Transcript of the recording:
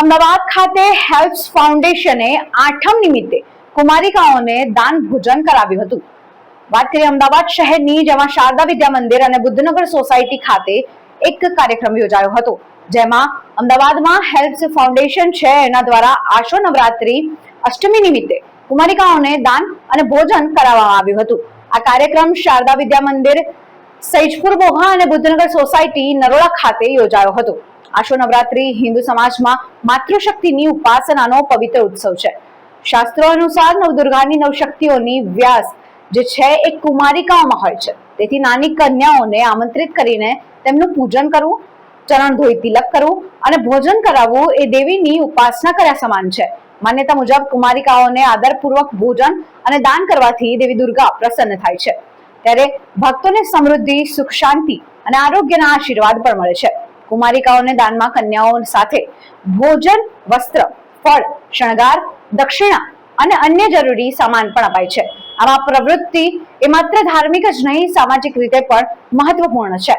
અમદાવાદ ખાતે હેલ્પ્સ ફાઉન્ડેશને આઠમ નિમિત્તે કુમારિકાઓને દાન ભોજન કરાવ્યું હતું. વાત કરીએ અમદાવાદ શહેરની, જેમાં શારદા વિદ્યા મંદિર અને બુદ્ધનગર સોસાયટી ખાતે એક કાર્યક્રમ યોજાયો હતો, જેમાં અમદાવાદમાં હેલ્પ્સ ફાઉન્ડેશન છે. એના દ્વારા આશો નવરાત્રી અષ્ટમી નિમિત્તે કુમારિકાઓને દાન અને ભોજન કરાવવામાં આવ્યું હતું. આ કાર્યક્રમ શારદા વિદ્યા મંદિર, સૈજપુર મોહા અને બુદ્ધનગર સોસાયટી નરોડા ખાતે યોજાયો હતો. આશો નવરાત્રી હિન્દુ સમાજમાં માતૃશક્તિની ઉપાસનાનો પવિત્ર ઉત્સવ છે. શાસ્ત્રો અનુસાર નવદુર્ગાની નવશક્તિઓની વ્યાસ જે છે એ કુમારિકાઓમાં હોય છે. તેથી નાની કન્યાઓને આમંત્રિત કરીને તેમનું પૂજન કરવું, ચરણ ધોઈ તિલક કરવું અને ભોજન કરાવવું એ દેવીની ઉપાસના કર્યા સમાન છે. માન્યતા મુજબ કુમારિકાઓને આદરપૂર્વક ભોજન અને દાન કરવાથી દેવી દુર્ગા પ્રસન્ન થાય છે. ત્યારે ભક્તોને સમૃદ્ધિ, સુખ, શાંતિ અને આરોગ્યના આશીર્વાદ પણ મળે છે. કુમારિકાઓને દાનમાં કન્યાઓ સાથે ભોજન, વસ્ત્ર, ફળ, શણગાર, દક્ષિણા અને અન્ય જરૂરી સામાન પણ અપાય છે. આમાં પ્રવૃત્તિ એ માત્ર ધાર્મિક જ નહીં, સામાજિક રીતે પણ મહત્વપૂર્ણ છે.